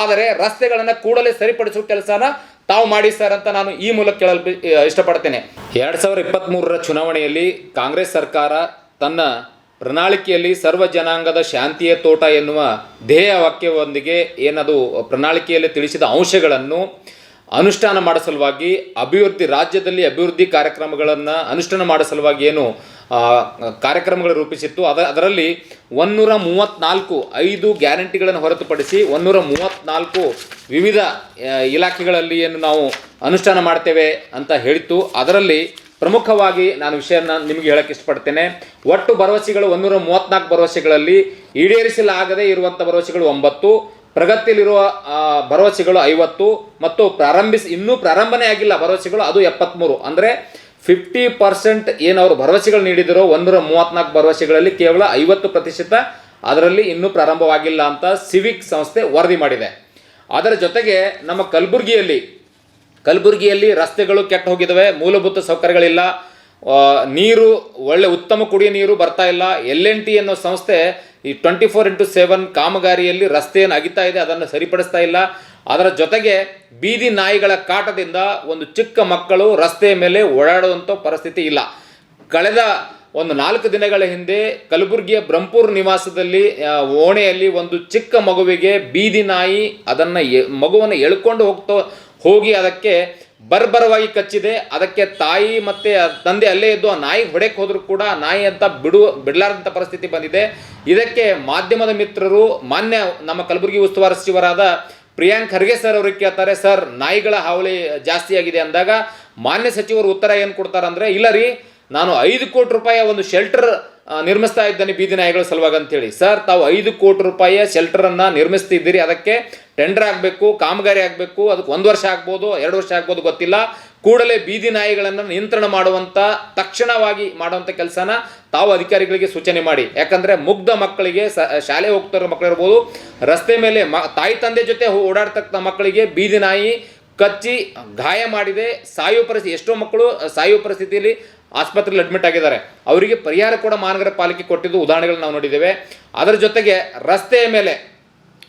ಆದರೆ ರಸ್ತೆಗಳನ್ನು ಕೂಡಲೇ ಸರಿಪಡಿಸುವ ಕೆಲಸನ ತಾವು ಮಾಡಿ ಸರ್ ಅಂತ ನಾನು ಈ ಮೂಲಕ ಕೇಳಲು ಇಷ್ಟಪಡ್ತೇನೆ. ಎರಡ್ ಸಾವಿರದ ಇಪ್ಪತ್ತ್ಮೂರರ ಚುನಾವಣೆಯಲ್ಲಿ ಕಾಂಗ್ರೆಸ್ ಸರ್ಕಾರ ತನ್ನ ಪ್ರಣಾಳಿಕೆಯಲ್ಲಿ ಸರ್ವ ಜನಾಂಗದ ಶಾಂತಿಯ ತೋಟ ಎನ್ನುವ ಧ್ಯೇಯ ವಾಕ್ಯವೊಂದಿಗೆ ಏನದು ಪ್ರಣಾಳಿಕೆಯಲ್ಲಿ ತಿಳಿಸಿದ ಅಂಶಗಳನ್ನು ಅನುಷ್ಠಾನ ಮಾಡೋ ಸಲುವಾಗಿ ಅಭಿವೃದ್ಧಿ ರಾಜ್ಯದಲ್ಲಿ ಅಭಿವೃದ್ಧಿ ಕಾರ್ಯಕ್ರಮಗಳನ್ನು ಅನುಷ್ಠಾನ ಮಾಡೋ ಸಲುವಾಗಿ ಏನು ಕಾರ್ಯಕ್ರಮಗಳು ರೂಪಿಸಿತ್ತು. ಅದ, ಅದರಲ್ಲಿ ಒನ್ನೂರ ಮೂವತ್ತ್ನಾಲ್ಕು ಐದು ಗ್ಯಾರಂಟಿಗಳನ್ನು ಹೊರತುಪಡಿಸಿ ಒನ್ನೂರ ಮೂವತ್ತ್ನಾಲ್ಕು ವಿವಿಧ ಇಲಾಖೆಗಳಲ್ಲಿ ಏನು ನಾವು ಅನುಷ್ಠಾನ ಮಾಡ್ತೇವೆ ಅಂತ ಹೇಳಿತ್ತು. ಅದರಲ್ಲಿ ಪ್ರಮುಖವಾಗಿ ನಾನು ವಿಷಯನ ನಿಮಗೆ ಹೇಳಕ್ಕೆ ಇಷ್ಟಪಡ್ತೇನೆ. ಒಟ್ಟು ಭರವಸೆಗಳು ಒಂದೂರ ಮೂವತ್ನಾಲ್ಕು ಭರವಸೆಗಳಲ್ಲಿ ಈಡೇರಿಸಲಾಗದೇ ಇರುವಂಥ ಭರವಸೆಗಳು ಒಂಬತ್ತು, ಪ್ರಗತಿಯಲ್ಲಿರುವ ಭರವಸೆಗಳು ಐವತ್ತು ಮತ್ತು ಪ್ರಾರಂಭಿಸಿ ಇನ್ನೂ ಪ್ರಾರಂಭನೇ ಆಗಿಲ್ಲ ಭರವಸೆಗಳು ಅದು ಎಪ್ಪತ್ತ್ಮೂರು ಅಂದರೆ ಫಿಫ್ಟಿ ಪರ್ಸೆಂಟ್ ಏನು ಅವರು ಭರವಸೆಗಳು ನೀಡಿದರೋ ಒಂದೂರ ಮೂವತ್ನಾಲ್ಕು ಭರವಸೆಗಳಲ್ಲಿ ಕೇವಲ ಐವತ್ತು ಪ್ರತಿಶತ ಅದರಲ್ಲಿ ಇನ್ನೂ ಪ್ರಾರಂಭವಾಗಿಲ್ಲ ಅಂತ ಸಿವಿಕ್ ಸಂಸ್ಥೆ ವರದಿ ಮಾಡಿದೆ. ಅದರ ಜೊತೆಗೆ ನಮ್ಮ ಕಲಬುರಗಿಯಲ್ಲಿ ಕಲಬುರಗಿಯಲ್ಲಿ ರಸ್ತೆಗಳು ಕೆಟ್ಟ ಹೋಗಿದ್ದಾವೆ, ಮೂಲಭೂತ ಸೌಕರ್ಯಗಳಿಲ್ಲ. ನೀರು, ಒಳ್ಳೆ ಉತ್ತಮ ಕುಡಿಯ ನೀರು ಬರ್ತಾ ಇಲ್ಲ. ಎಲ್ ಎನ್ ಟಿ ಅನ್ನೋ ಸಂಸ್ಥೆ ಈ ಟ್ವೆಂಟಿ ಫೋರ್ ಇಂಟು ಸೆವೆನ್ ಕಾಮಗಾರಿಯಲ್ಲಿ ರಸ್ತೆಯನ್ನು ಅಗಿತಾ ಇದೆ, ಅದನ್ನು ಸರಿಪಡಿಸ್ತಾ ಇಲ್ಲ. ಅದರ ಜೊತೆಗೆ ಬೀದಿ ನಾಯಿಗಳ ಕಾಟದಿಂದ ಒಂದು ಚಿಕ್ಕ ಮಕ್ಕಳು ರಸ್ತೆಯ ಮೇಲೆ ಓಡಾಡುವಂಥ ಪರಿಸ್ಥಿತಿ ಇಲ್ಲ. ಕಳೆದ ಒಂದು ನಾಲ್ಕು ದಿನಗಳ ಹಿಂದೆ ಕಲಬುರಗಿಯ ಬ್ರಹ್ಮಪುರ್ ನಿವಾಸದಲ್ಲಿ ಓಣೆಯಲ್ಲಿ ಒಂದು ಚಿಕ್ಕ ಮಗುವಿಗೆ ಬೀದಿ ನಾಯಿ ಅದನ್ನು ಮಗುವನ್ನು ಎಳ್ಕೊಂಡು ಹೋಗ್ತಾ ಹೋಗಿ ಅದಕ್ಕೆ ಬರ್ಬರವಾಗಿ ಕಚ್ಚಿದೆ. ಅದಕ್ಕೆ ತಾಯಿ ಮತ್ತೆ ತಂದೆ ಅಲ್ಲೇ ಇದ್ದು ಆ ನಾಯಿ ಹೊಡೆಕ್ ಹೋದ್ರು ಕೂಡ ನಾಯಿ ಅಂತ ಬಿಡು, ಬಿಡಲಾರದಂತ ಪರಿಸ್ಥಿತಿ ಬಂದಿದೆ. ಇದಕ್ಕೆ ಮಾಧ್ಯಮದ ಮಿತ್ರರು, ಮಾನ್ಯ ನಮ್ಮ ಕಲಬುರಗಿ ಉಸ್ತುವಾರಿ ಸಚಿವರಾದ ಪ್ರಿಯಾಂಕ್ ಖರ್ಗೆ ಸರ್ ಅವ್ರಿಗೆ ಕೇಳ್ತಾರೆ, ಸರ್, ನಾಯಿಗಳ ಹಾವಳಿ ಜಾಸ್ತಿ ಆಗಿದೆ ಅಂದಾಗ ಮಾನ್ಯ ಸಚಿವರು ಉತ್ತರ ಏನು ಕೊಡ್ತಾರೆ ಅಂದರೆ, ಇಲ್ಲ ರೀ, ನಾನು ಐದು ಕೋಟಿ ರೂಪಾಯಿಯ ಒಂದು ಶೆಲ್ಟರ್ ನಿರ್ಮಿಸ್ತಾ ಇದ್ದೇನೆ ಬೀದಿ ನಾಯಿಗಳ ಸಲುವಾಗಿ ಅಂತೇಳಿ ಸರ್, ತಾವು ಐದು ಕೋಟಿ ರೂಪಾಯಿಯ ಶೆಲ್ಟರನ್ನು ನಿರ್ಮಿಸ್ತಿದ್ದೀರಿ. ಅದಕ್ಕೆ ಟೆಂಡರ್ ಆಗಬೇಕು, ಕಾಮಗಾರಿ ಆಗಬೇಕು, ಅದಕ್ಕೆ ಒಂದು ವರ್ಷ ಆಗ್ಬೋದು, ಎರಡು ವರ್ಷ ಆಗ್ಬೋದು ಗೊತ್ತಿಲ್ಲ. ಕೂಡಲೇ ಬೀದಿ ನಾಯಿಗಳನ್ನು ನಿಯಂತ್ರಣ ಮಾಡುವಂಥ ತಕ್ಷಣವಾಗಿ ಮಾಡುವಂಥ ಕೆಲಸನ ತಾವು ಅಧಿಕಾರಿಗಳಿಗೆ ಸೂಚನೆ ಮಾಡಿ. ಯಾಕಂದರೆ ಮುಗ್ಧ ಮಕ್ಕಳಿಗೆ ಸ, ಶಾಲೆ ಹೋಗ್ತಿರೋ ಮಕ್ಕಳಿರ್ಬೋದು ರಸ್ತೆ ಮೇಲೆ ಮ, ತಾಯಿ ತಂದೆ ಜೊತೆ ಓಡಾಡ್ತಕ್ಕಂಥ ಮಕ್ಕಳಿಗೆ ಬೀದಿ ನಾಯಿ ಕಚ್ಚಿ ಗಾಯ ಮಾಡಿದೆ. ಸಾಯುವ ಪರಿಸ್ಥಿತಿ ಎಷ್ಟೋ ಮಕ್ಕಳು ಸಾಯುವ ಪರಿಸ್ಥಿತಿಯಲ್ಲಿ ಆಸ್ಪತ್ರೆಯಲ್ಲಿ ಅಡ್ಮಿಟ್ ಆಗಿದ್ದಾರೆ. ಅವರಿಗೆ ಪರಿಹಾರ ಕೂಡ ಮಹಾನಗರ ಪಾಲಿಕೆ ಕೊಟ್ಟಿದ್ದು ಉದಾಹರಣೆಗಳು ನಾವು ನೋಡಿದ್ದೇವೆ. ಅದರ ಜೊತೆಗೆ ರಸ್ತೆಯ ಮೇಲೆ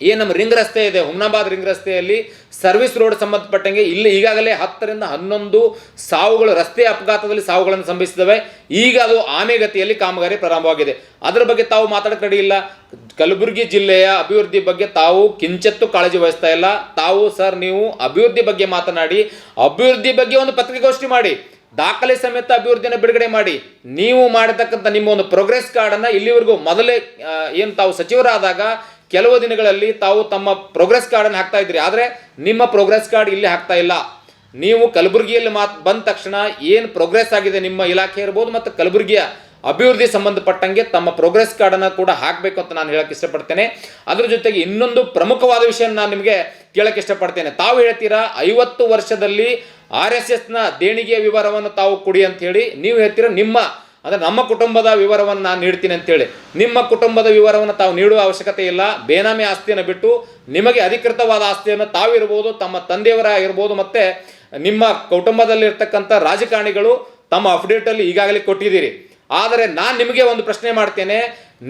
ಏನು ನಮ್ಮ ರಿಂಗ್ ರಸ್ತೆ ಇದೆ ಹುಮ್ನಾಬಾದ್ ರಿಂಗ್ ರಸ್ತೆಯಲ್ಲಿ ಸರ್ವಿಸ್ ರೋಡ್ ಸಂಬಂಧಪಟ್ಟಂಗೆ ಇಲ್ಲಿ ಈಗಾಗಲೇ ಹತ್ತರಿಂದ ಹನ್ನೊಂದು ಸಾವುಗಳು, ರಸ್ತೆ ಅಪಘಾತದಲ್ಲಿ ಸಾವುಗಳನ್ನು ಸಂಭವಿಸಿದವೆ. ಈಗ ಅದು ಆಮೆಗತಿಯಲ್ಲಿ ಕಾಮಗಾರಿ ಪ್ರಾರಂಭವಾಗಿದೆ. ಅದರ ಬಗ್ಗೆ ತಾವು ಮಾತಾಡಕ್ಕೆ ರೆಡಿ ಇಲ್ಲ. ಕಲಬುರಗಿ ಜಿಲ್ಲೆಯ ಅಭಿವೃದ್ಧಿ ಬಗ್ಗೆ ತಾವು ಕಿಂಚತ್ತು ಕಾಳಜಿ ವಹಿಸ್ತಾ ಇಲ್ಲ. ತಾವು ಸರ್ ನೀವು ಅಭಿವೃದ್ಧಿ ಬಗ್ಗೆ ಮಾತನಾಡಿ, ಅಭಿವೃದ್ಧಿ ಬಗ್ಗೆ ಒಂದು ಪತ್ರಿಕಾಗೋಷ್ಠಿ ಮಾಡಿ, ದಾಖಲೆ ಸಮೇತ ಅಭಿವೃದ್ಧಿಯನ್ನು ಬಿಡುಗಡೆ ಮಾಡಿ, ನೀವು ಮಾಡತಕ್ಕಂಥ ನಿಮ್ಮ ಒಂದು ಪ್ರೋಗ್ರೆಸ್ ಕಾರ್ಡನ್ನು ಇಲ್ಲಿವರೆಗೂ ಮೊದಲೇ ಏನು ತಾವು ಸಚಿವರಾದಾಗ ಕೆಲವು ದಿನಗಳಲ್ಲಿ ತಾವು ತಮ್ಮ ಪ್ರೋಗ್ರೆಸ್ ಕಾರ್ಡನ್ನು ಹಾಕ್ತಾ ಇದ್ರಿ. ಆದರೆ ನಿಮ್ಮ ಪ್ರೋಗ್ರೆಸ್ ಕಾರ್ಡ್ ಇಲ್ಲಿ ಹಾಕ್ತಾ ಇಲ್ಲ. ನೀವು ಕಲಬುರಗಿಯಲ್ಲಿ ಮಾತು ಬಂದ ತಕ್ಷಣ ಏನು ಪ್ರೋಗ್ರೆಸ್ ಆಗಿದೆ ನಿಮ್ಮ ಇಲಾಖೆ ಇರ್ಬೋದು ಮತ್ತು ಕಲಬುರಗಿಯ ಅಭಿವೃದ್ಧಿ ಸಂಬಂಧಪಟ್ಟಂಗೆ ತಮ್ಮ ಪ್ರೋಗ್ರೆಸ್ ಕಾರ್ಡನ್ನು ಕೂಡ ಹಾಕಬೇಕು ಅಂತ ನಾನು ಹೇಳಕ್ಕೆ ಇಷ್ಟಪಡ್ತೇನೆ. ಅದರ ಜೊತೆಗೆ ಇನ್ನೊಂದು ಪ್ರಮುಖವಾದ ವಿಷಯ ನಾನು ನಿಮಗೆ ಕೇಳಕ್ಕೆ ಇಷ್ಟಪಡ್ತೇನೆ. ತಾವು ಹೇಳ್ತೀರಾ ಐವತ್ತು ವರ್ಷದಲ್ಲಿ ಆರ್ ಎಸ್ ಎಸ್ನ ದೇಣಿಗೆಯ ವಿವರವನ್ನು ತಾವು ಕೊಡಿ ಅಂತ ಹೇಳಿ. ನೀವು ಹೇಳ್ತೀರಾ ನಿಮ್ಮ ಅಂದರೆ ನಮ್ಮ ಕುಟುಂಬದ ವಿವರವನ್ನು ನಾನು ನೀಡ್ತೀನಿ ಅಂತೇಳಿ. ನಿಮ್ಮ ಕುಟುಂಬದ ವಿವರವನ್ನು ತಾವು ನೀಡುವ ಅವಶ್ಯಕತೆ ಇಲ್ಲ. ಬೇನಾಮಿ ಆಸ್ತಿಯನ್ನು ಬಿಟ್ಟು ನಿಮಗೆ ಅಧಿಕೃತವಾದ ಆಸ್ತಿಯನ್ನು ತಾವಿರ್ಬೋದು, ತಮ್ಮ ತಂದೆಯವರ ಇರ್ಬೋದು ಮತ್ತು ನಿಮ್ಮ ಕುಟುಂಬದಲ್ಲಿರ್ತಕ್ಕಂಥ ರಾಜಕಾರಣಿಗಳು ತಮ್ಮ ಅಪ್ಡೇಟಲ್ಲಿ ಈಗಾಗಲೇ ಕೊಟ್ಟಿದ್ದೀರಿ. ಆದರೆ ನಾನು ನಿಮಗೆ ಒಂದು ಪ್ರಶ್ನೆ ಮಾಡ್ತೇನೆ.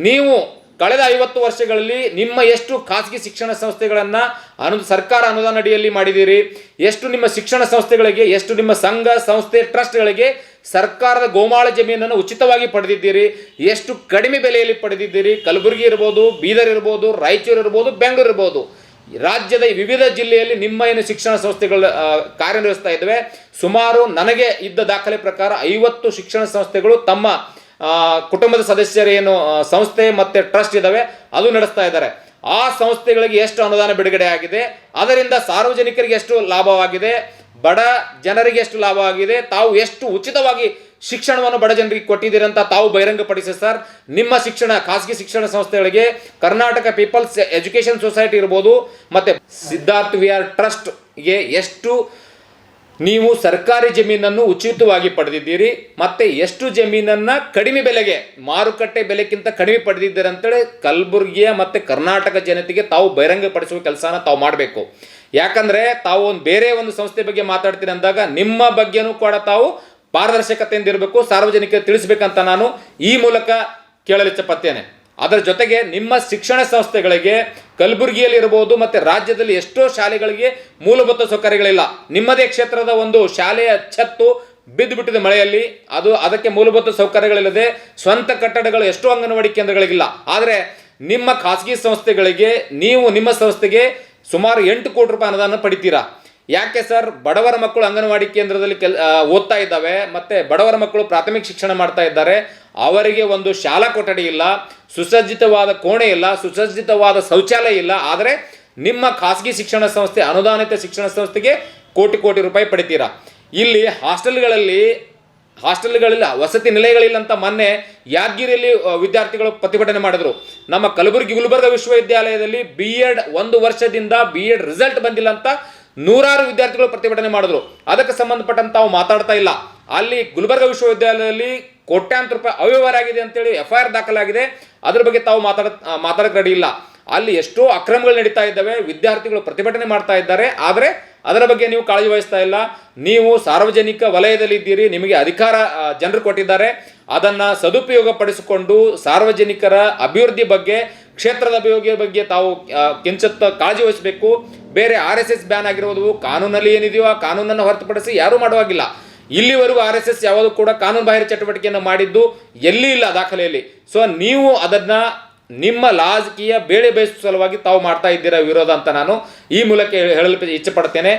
ನೀವು ಕಳೆದ ಐವತ್ತು ವರ್ಷಗಳಲ್ಲಿ ನಿಮ್ಮ ಎಷ್ಟು ಖಾಸಗಿ ಶಿಕ್ಷಣ ಸಂಸ್ಥೆಗಳನ್ನು ಅನು, ಸರ್ಕಾರ ಅನುದಾನ ಅಡಿಯಲ್ಲಿ ಮಾಡಿದ್ದೀರಿ? ಎಷ್ಟು ನಿಮ್ಮ ಶಿಕ್ಷಣ ಸಂಸ್ಥೆಗಳಿಗೆ, ಎಷ್ಟು ನಿಮ್ಮ ಸಂಘ, ಸಂಸ್ಥೆ, ಟ್ರಸ್ಟ್ಗಳಿಗೆ ಸರ್ಕಾರದ ಗೋಮಾಳ ಜಮೀನನ್ನು ಉಚಿತವಾಗಿ ಪಡೆದಿದ್ದೀರಿ. ಎಷ್ಟು ಕಡಿಮೆ ಬೆಲೆಯಲ್ಲಿ ಪಡೆದಿದ್ದೀರಿ. ಕಲಬುರಗಿ ಇರ್ಬೋದು, ಬೀದರ್ ಇರ್ಬೋದು, ರಾಯಚೂರು ಇರ್ಬೋದು, ಬೆಂಗಳೂರು ಇರ್ಬೋದು. ರಾಜ್ಯದ ವಿವಿಧ ಜಿಲ್ಲೆಯಲ್ಲಿ ನಿಮ್ಮ ಏನು ಶಿಕ್ಷಣ ಸಂಸ್ಥೆಗಳು ಕಾರ್ಯನಿರ್ವಹಿಸ್ತಾ ಇದ್ದಾವೆ. ಸುಮಾರು ನನಗೆ ಇದ್ದ ದಾಖಲೆ ಪ್ರಕಾರ ಐವತ್ತು ಶಿಕ್ಷಣ ಸಂಸ್ಥೆಗಳು ತಮ್ಮ ಕುಟುಂಬದ ಸದಸ್ಯರೇನು ಏನು ಸಂಸ್ಥೆ ಮತ್ತು ಟ್ರಸ್ಟ್ ಇದ್ದಾವೆ. ಅದು ನಡೆಸ್ತಾ ಇದ್ದಾರೆ. ಆ ಸಂಸ್ಥೆಗಳಿಗೆ ಎಷ್ಟು ಅನುದಾನ ಬಿಡುಗಡೆ ಆಗಿದೆ. ಅದರಿಂದ ಸಾರ್ವಜನಿಕರಿಗೆ ಎಷ್ಟು ಲಾಭವಾಗಿದೆ. ಬಡ ಜನರಿಗೆ ಎಷ್ಟು ಲಾಭ ಆಗಿದೆ ತಾವು ಎಷ್ಟು ಉಚಿತವಾಗಿ ಶಿಕ್ಷಣವನ್ನು ಬಡ ಜನರಿಗೆ ಕೊಟ್ಟಿದ್ದೀರಂತ ತಾವು ಬಹಿರಂಗಪಡಿಸಿ ಸರ್. ನಿಮ್ಮ ಶಿಕ್ಷಣ, ಖಾಸಗಿ ಶಿಕ್ಷಣ ಸಂಸ್ಥೆಗಳಿಗೆ ಕರ್ನಾಟಕ ಪೀಪಲ್ಸ್ ಎಜುಕೇಷನ್ ಸೊಸೈಟಿ ಇರ್ಬೋದು, ಮತ್ತೆ ಸಿದ್ಧಾರ್ಥ್ ವಿ ಆರ್ ಟ್ರಸ್ಟ್ಗೆ ಎಷ್ಟು ನೀವು ಸರ್ಕಾರಿ ಜಮೀನನ್ನು ಉಚಿತವಾಗಿ ಪಡೆದಿದ್ದೀರಿ, ಮತ್ತೆ ಎಷ್ಟು ಜಮೀನನ್ನ ಕಡಿಮೆ ಬೆಲೆಗೆ, ಮಾರುಕಟ್ಟೆ ಬೆಲೆಗಿಂತ ಕಡಿಮೆ ಪಡೆದಿದ್ದೀರಂತೇಳಿ ಕಲಬುರಗಿಯ ಮತ್ತೆ ಕರ್ನಾಟಕ ಜನತೆಗೆ ತಾವು ಬಹಿರಂಗಪಡಿಸುವ ಕೆಲಸನ ತಾವು ಮಾಡಬೇಕು. ಯಾಕಂದ್ರೆ ತಾವು ಒಂದು ಬೇರೆ ಒಂದು ಸಂಸ್ಥೆ ಬಗ್ಗೆ ಮಾತಾಡ್ತೀನಿ ಅಂದಾಗ ನಿಮ್ಮ ಬಗ್ಗೆನೂ ಕೂಡ ತಾವು ಪಾರದರ್ಶಕತೆಯಿಂದ ಇರಬೇಕು ಸಾರ್ವಜನಿಕರಿಗೆ ತಿಳಿಸ್ಬೇಕಂತ ನಾನು ಈ ಮೂಲಕ ಕೇಳಲು ಇಚ್ಛಪಡ್ತೇನೆ. ಅದರ ಜೊತೆಗೆ ನಿಮ್ಮ ಶಿಕ್ಷಣ ಸಂಸ್ಥೆಗಳಿಗೆ ಕಲಬುರಗಿಯಲ್ಲಿ ಇರಬಹುದು ಮತ್ತೆ ರಾಜ್ಯದಲ್ಲಿ ಎಷ್ಟೋ ಶಾಲೆಗಳಿಗೆ ಮೂಲಭೂತ ಸೌಕರ್ಯಗಳಿಲ್ಲ. ನಿಮ್ಮದೇ ಕ್ಷೇತ್ರದ ಒಂದು ಶಾಲೆಯ ಛತ್ತು ಬಿದ್ದು ಬಿಟ್ಟಿದೆ ಮಳೆಯಲ್ಲಿ. ಅದು ಅದಕ್ಕೆ ಮೂಲಭೂತ ಸೌಕರ್ಯಗಳಿಲ್ಲದೆ ಸ್ವಂತ ಕಟ್ಟಡಗಳು ಎಷ್ಟೋ ಅಂಗನವಾಡಿ ಕೇಂದ್ರಗಳಿಗಿಲ್ಲ. ಆದರೆ ನಿಮ್ಮ ಖಾಸಗಿ ಸಂಸ್ಥೆಗಳಿಗೆ, ನೀವು ನಿಮ್ಮ ಸಂಸ್ಥೆಗೆ ಸುಮಾರು ಎಂಟು ಕೋಟಿ ರೂಪಾಯಿ ಅನುದಾನ ಪಡಿತೀರಾ? ಯಾಕೆ ಸರ್? ಬಡವರ ಮಕ್ಕಳು ಅಂಗನವಾಡಿ ಕೇಂದ್ರದಲ್ಲಿ ಕೆಲ್ ಓದ್ತಾ ಇದ್ದಾವೆ, ಮತ್ತೆ ಬಡವರ ಮಕ್ಕಳು ಪ್ರಾಥಮಿಕ ಶಿಕ್ಷಣ ಮಾಡ್ತಾ ಇದ್ದಾರೆ. ಅವರಿಗೆ ಒಂದು ಶಾಲಾ ಕೊಠಡಿ ಇಲ್ಲ, ಸುಸಜ್ಜಿತವಾದ ಕೋಣೆ ಇಲ್ಲ, ಸುಸಜ್ಜಿತವಾದ ಶೌಚಾಲಯ ಇಲ್ಲ. ಆದರೆ ನಿಮ್ಮ ಖಾಸಗಿ ಶಿಕ್ಷಣ ಸಂಸ್ಥೆ, ಅನುದಾನಿತ ಶಿಕ್ಷಣ ಸಂಸ್ಥೆಗೆ ಕೋಟಿ ಕೋಟಿ ರೂಪಾಯಿ ಪಡಿತೀರಾ? ಇಲ್ಲಿ ಹಾಸ್ಟೆಲ್ಗಳಲ್ಲಿ ಹಾಸ್ಟೆಲ್ಗಳಿಲ್ಲ, ವಸತಿ ನಿಲಯಗಳಿಲ್ಲ ಅಂತ ಮೊನ್ನೆ ಯಾದಗಿರಿಯಲ್ಲಿ ವಿದ್ಯಾರ್ಥಿಗಳು ಪ್ರತಿಭಟನೆ ಮಾಡಿದ್ರು. ನಮ್ಮ ಕಲಬುರಗಿ ಗುಲ್ಬರ್ಗ ವಿಶ್ವವಿದ್ಯಾಲಯದಲ್ಲಿ ಬಿ ಎಡ್ ಒಂದು ವರ್ಷದಿಂದ ಬಿ ಎಡ್ ರಿಸಲ್ಟ್ ಬಂದಿಲ್ಲ ಅಂತ ನೂರಾರು ವಿದ್ಯಾರ್ಥಿಗಳು ಪ್ರತಿಭಟನೆ ಮಾಡಿದ್ರು. ಅದಕ್ಕೆ ಸಂಬಂಧಪಟ್ಟಂತ ತಾವು ಮಾತಾಡ್ತಾ ಇಲ್ಲ. ಅಲ್ಲಿ ಗುಲ್ಬರ್ಗ ವಿಶ್ವವಿದ್ಯಾಲಯದಲ್ಲಿ ಕೋಟ್ಯಾಂತರ ರೂಪಾಯಿ ಅವ್ಯವಹಾರ ಆಗಿದೆ ಅಂತೇಳಿ ಎಫ್ ಐ ಆರ್ ದಾಖಲಾಗಿದೆ. ಅದ್ರ ಬಗ್ಗೆ ತಾವು ಮಾತಾಡ ಮಾತಾಡಕ್ಕೆ ರೆಡಿ ಇಲ್ಲ. ಅಲ್ಲಿ ಎಷ್ಟೋ ಅಕ್ರಮಗಳು ನಡೀತಾ ಇದ್ದಾವೆ, ವಿದ್ಯಾರ್ಥಿಗಳು ಪ್ರತಿಭಟನೆ ಮಾಡ್ತಾ ಇದ್ದಾರೆ. ಆದರೆ ಅದರ ಬಗ್ಗೆ ನೀವು ಕಾಳಜಿ ವಹಿಸ್ತಾ ಇಲ್ಲ. ನೀವು ಸಾರ್ವಜನಿಕ ವಲಯದಲ್ಲಿ ಇದ್ದೀರಿ ನಿಮಗೆ ಅಧಿಕಾರ ಜನರು ಕೊಟ್ಟಿದ್ದಾರೆ. ಅದನ್ನ ಸದುಪಯೋಗ ಪಡಿಸಿಕೊಂಡು ಸಾರ್ವಜನಿಕರ ಅಭಿವೃದ್ಧಿ ಬಗ್ಗೆ, ಕ್ಷೇತ್ರದ ಅಭಿವೃದ್ಧಿ ಬಗ್ಗೆ ತಾವು ಕೆಂಚತ್ತ ಕಿಂಚಿತ್ ಕಾಳಜಿ ವಹಿಸಬೇಕು. ಬೇರೆ ಆರ್ ಎಸ್ ಎಸ್ ಬ್ಯಾನ್ ಆಗಿರೋದು ಕಾನೂನಲ್ಲಿ ಏನಿದೆಯೋ ಆ ಕಾನೂನನ್ನು ಹೊರತುಪಡಿಸಿ ಯಾರೂ ಮಾಡುವಾಗಿಲ್ಲ. ಇಲ್ಲಿವರೆಗೂ ಆರ್ ಎಸ್ ಎಸ್ ಯಾವುದು ಕೂಡ ಕಾನೂನು ಬಾಹಿರ ಚಟುವಟಿಕೆಯನ್ನು ಮಾಡಿದ್ದು ಎಲ್ಲಿ ಇಲ್ಲ ದಾಖಲೆಯಲ್ಲಿ. ಸೊ ನೀವು ಅದನ್ನ ನಿಮ್ಮ ಲಾಜಕೀಯ ಬೇಳೆ ಬೇಯಿಸುವ ಸಲುವಾಗಿ ತಾವು ಮಾಡ್ತಾ ಇದ್ದೀರಾ ವಿರೋಧ ಅಂತ ನಾನು ಈ ಮೂಲಕ ಹೇಳಲು ಇಚ್ಛೆ ಪಡ್ತೇನೆ.